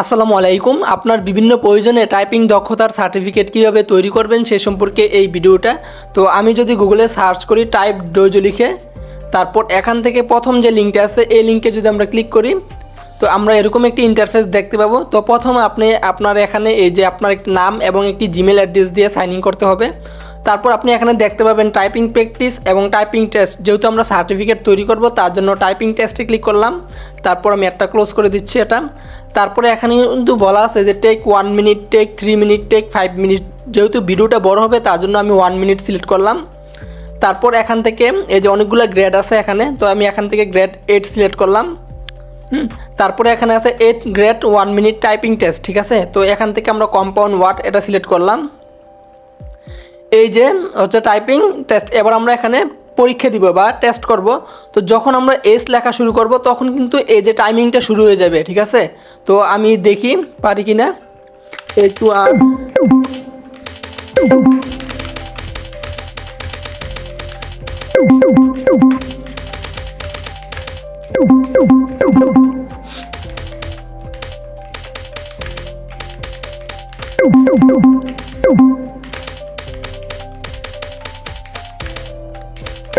আসসালামু আলাইকুম। আপনার বিভিন্ন প্রয়োজনে টাইপিং দক্ষতার সার্টিফিকেট কীভাবে তৈরি করবেন সে সম্পর্কে এই ভিডিওটা। তো আমি যদি গুগলে সার্চ করি টাইপ ডোজো লিখে, তারপর এখান থেকে প্রথম যে লিঙ্কটা আছে, এই লিঙ্কে যদি আমরা ক্লিক করি, তো আমরা এরকম একটি ইন্টারফেস দেখতে পাবো। তো প্রথমে আপনি আপনার এখানে এই যে আপনার একটি নাম এবং একটি জিমেল অ্যাড্রেস দিয়ে সাইন ইন করতে হবে। তারপর আপনি এখানে দেখতে পাবেন টাইপিং প্র্যাকটিস এবং টাইপিং টেস্ট যেহেতু আমরা সার্টিফিকেট তৈরি করব, তার জন্য টাইপিং টেস্টে ক্লিক করলাম। তারপর আমি একটা ক্লোজ করে দিচ্ছি এটা। তারপরে এখানে কিন্তু বলা আছে যে take one minute take three minute take five minute যেহেতু ভিডিওটা বড় হবে, তার জন্য আমি ওয়ান মিনিট সিলেক্ট করলাম। তারপর এখান থেকে এই যে অনেকগুলো গ্রেড আছে এখানে, তো আমি এখান থেকে গ্রেড এইট সিলেক্ট করলাম। তারপরে এখানে আছে eight grade one minute typing test ঠিক আছে? তো এখান থেকে আমরা কম্পাউন্ড ওয়ার্ড এটা সিলেক্ট করলাম। এই যে হচ্ছে টাইপিং টেস্ট এবার আমরা এখানে পরীক্ষা দিব বা টেস্ট করব। তো যখন আমরা এস লেখা শুরু করব, তখন কিন্তু এই যে টাইমিংটা শুরু হয়ে যাবে, ঠিক আছে? তো আমি দেখি পারি কি না একটু আর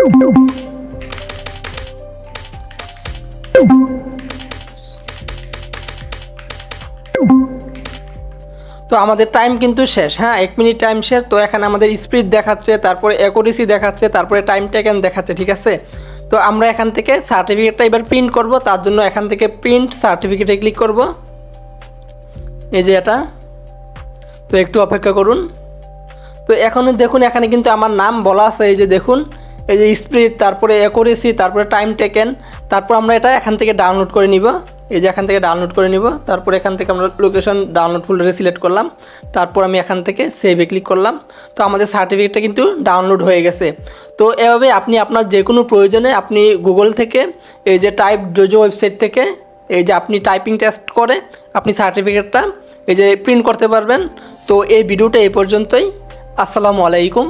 তো আমাদের টাইম কিন্তু শেষ হ্যাঁ? এক মিনিট টাইম শেষ, তো এখানে আমাদের স্পিড দেখাচ্ছে, তারপরে অ্যাকুরেসি দেখাচ্ছে, তারপরে টাইম টেকেন দেখাচ্ছে, ঠিক আছে? তো আমরা এখান থেকে সার্টিফিকেটটা এবার প্রিন্ট করব, তার জন্য এখান থেকে প্রিন্ট সার্টিফিকেটে ক্লিক করব। এই যে এটা। তো একটু অপেক্ষা করুন। তো এখন দেখুন, এখানে কিন্তু আমার নাম বলা আছে, এই যে দেখুন। এই যে স্পিড তারপরে অ্যাকুরেসি তারপরে টাইম টেকেন তারপর আমরা এটা এখান থেকে ডাউনলোড করে নিব। এই যে এখান থেকে ডাউনলোড করে নিব। তারপর এখান থেকে আমরা লোকেশন ডাউনলোড ফোল্ডারে সিলেক্ট করলাম। তারপর আমি এখান থেকে সেভে ক্লিক করলাম। তো আমাদের সার্টিফিকেটটা কিন্তু ডাউনলোড হয়ে গেছে। তো এভাবে আপনি আপনার যে কোনো প্রয়োজনে আপনি গুগল থেকে এই যে টাইপ ডোজো ওয়েবসাইট থেকে এই যে আপনি টাইপিং টেস্ট করে আপনি সার্টিফিকেটটা এই যে প্রিন্ট করতে পারবেন। তো এই ভিডিওটা এই পর্যন্তই। আসসালামু আলাইকুম।